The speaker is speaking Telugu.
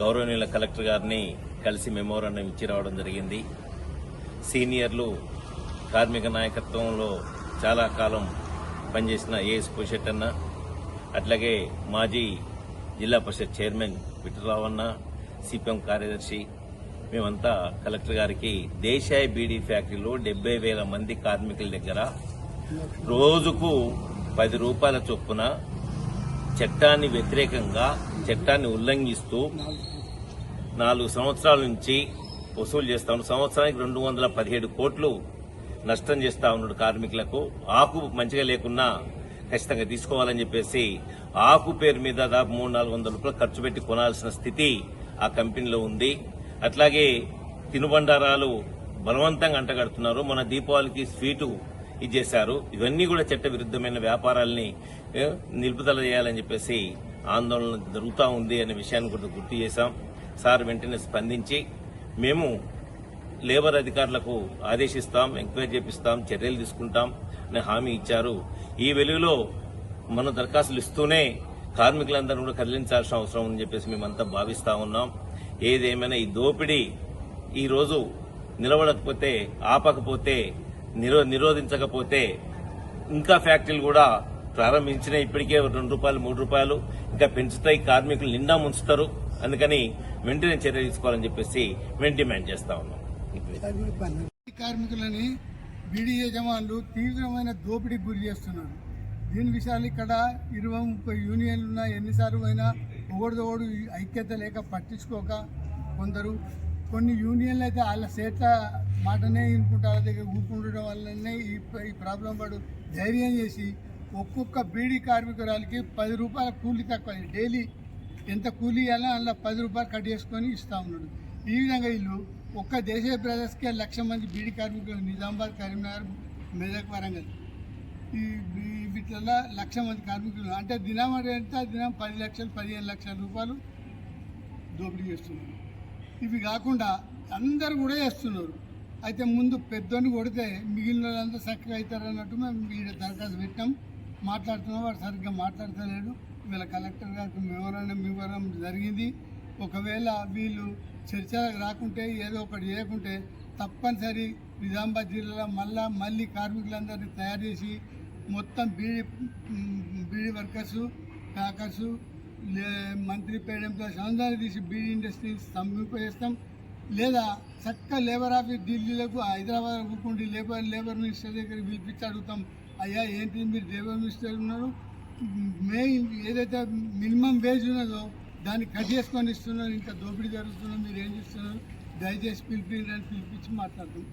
గౌరవనీయుల కలెక్టర్ గారిని కలిసి మెమోరాండం ఇచ్చి రావడం జరిగింది. సీనియర్లు కార్మిక నాయకత్వంలో చాలా కాలం పనిచేసిన ఏఎస్ అన్న అట్లాగే మాజీ జిల్లా పరిషత్ చైర్మన్ విఠలరావన్న సిపిఎం కార్యదర్శి మేమంతా కలెక్టర్ గారికి దేశాయి బీడీ ఫ్యాక్టరీలో డెబ్బై వేల మంది కార్మికుల దగ్గర రోజుకు పది రూపాయల చొప్పున చట్టాన్ని వ్యతిరేకంగా చట్టాన్ని ఉల్లంఘిస్తూ నాలుగు సంవత్సరాల నుంచి వసూలు చేస్తా ఉన్నాడు. సంవత్సరానికి రెండు వందల పదిహేడు కోట్లు నష్టం చేస్తా ఉన్నాడు కార్మికులకు. ఆకు మంచిగా లేకున్నా ఖచ్చితంగా తీసుకోవాలని చెప్పేసి ఆకు పేరు మీద దాదాపు మూడు నాలుగు వందల రూపాయలు ఖర్చు పెట్టి కొనాల్సిన స్థితి ఆ కంపెనీలో ఉంది. అట్లాగే తినుబండారాలు బలవంతంగా అంటగడుతున్నారు. మన దీపావళికి స్వీటు ఇచ్చేశారు. ఇవన్నీ కూడా చట్ట విరుద్ధమైన వ్యాపారాల్ని నిలుపుదల చేయాలని చెప్పేసి ఆందోళన జరుగుతూ ఉంది అనే విషయాన్ని కూడా గుర్తు చేశాం. సార్ వెంటనే స్పందించి మేము లేబర్ అధికారులకు ఆదేశిస్తాం ఎంక్వైరీ చేపిస్తాం చర్యలు తీసుకుంటాం అనే హామీ ఇచ్చారు. ఈ వెలుగులో మనం దరఖాస్తులు ఇస్తూనే కార్మికులందరూ కూడా కదిలించాల్సిన అవసరం ఉందని చెప్పేసి మేమంతా భావిస్తా ఉన్నాం. ఏదేమైనా ఈ దోపిడీ ఈరోజు నిలబడకపోతే ఆపకపోతే నిరో నిరోధించకపోతే ఇంకా ఫ్యాక్టరీలు కూడా ప్రారంభించిన ఇప్పటికే రెండు రూపాయలు మూడు రూపాయలు ఇంకా పెంచుతాయి. కార్మికులు నిండా ముంచుతారు. అందుకని వెంటనే చర్య తీసుకోవాలని చెప్పేసి మేము డిమాండ్ చేస్తా ఉన్నాం. కార్మికులని బీడీ యజమానులు తీవ్రమైన దోపిడీకి గురి చేస్తున్నారు. దీని విషయాలు ఇక్కడ ఇరవై ముప్పై యూనియన్లు ఉన్నా ఎన్నిసార్లు అయినా ఒకడిదోడు ఐక్యత లేక పట్టించుకోక కొందరు కొన్ని యూనియన్లు అయితే వాళ్ళ సేట మాటనే వినుకుంటా వాళ్ళ దగ్గర ఊపుకుండడం వల్లనే ఈ ఈ ప్రాబ్లం పడు. ధైర్యం చేసి ఒక్కొక్క బీడీ కార్మికురాలకి పది రూపాయల కూలి తక్కువ డైలీ ఎంత కూలీ ఇవ్వాలో అందులో పది రూపాయలు కట్ చేసుకొని ఇస్తూ ఉన్నాడు. ఈ విధంగా వీళ్ళు ఒక్క దేశీయ బ్రదర్స్కే లక్ష మంది బీడీ కార్మికులు నిజామాబాద్ కరీంనగర్ మెదక్ వరంగల్. ఈ వీటిలో లక్ష మంది కార్మికులు అంటే దినం అంటే ఎంత దినం పది లక్షలు పదిహేను లక్షల రూపాయలు దోపిడీ చేస్తున్నారు. ఇవి కాకుండా అందరు కూడా చేస్తున్నారు. అయితే ముందు పెద్దోని కొడితే మిగిలిన వాళ్ళంతా చక్కగా అవుతారు అన్నట్టు మేము ఈడ దరఖాస్తు పెట్టాం. మాట్లాడుతున్నాం వాడు సరిగ్గా మాట్లాడతలేడు. వీళ్ళ కలెక్టర్ గారికి వివరణ వివరం జరిగింది. ఒకవేళ వీళ్ళు చర్చలకు రాకుంటే ఏదో ఒకటి చేయకుంటే తప్పనిసరి నిజామాబాద్ జిల్లాలో మళ్ళా మళ్ళీ కార్మికులందరినీ తయారు చేసి మొత్తం బీడీ బీడీ వర్కర్సు ప్యాకర్సు మంత్రి పేడంతో సంధానం తీసి బీడీ ఇండస్ట్రీని స్తంభింపజేస్తాం లేదా చక్క లేబర్ ఆఫీస్ ఢిల్లీలకు హైదరాబాద్ కూకుండి లేబర్ లేబర్ మినిస్టర్ దగ్గర పిలిపించి అడుగుతాం. అయ్యా ఏంటి మీరు లేబర్ మినిస్టర్ ఉన్నారు? మెయిన్ ఏదైతే మినిమం వేజ్ ఉన్నదో దాన్ని కట్ చేసుకొని ఇస్తున్నారు. ఇంకా దోపిడీ జరుగుతున్నారు మీరు ఏం చేస్తున్నారు? దయచేసి పిలిపి పిలిపించి మాట్లాడుతున్నాం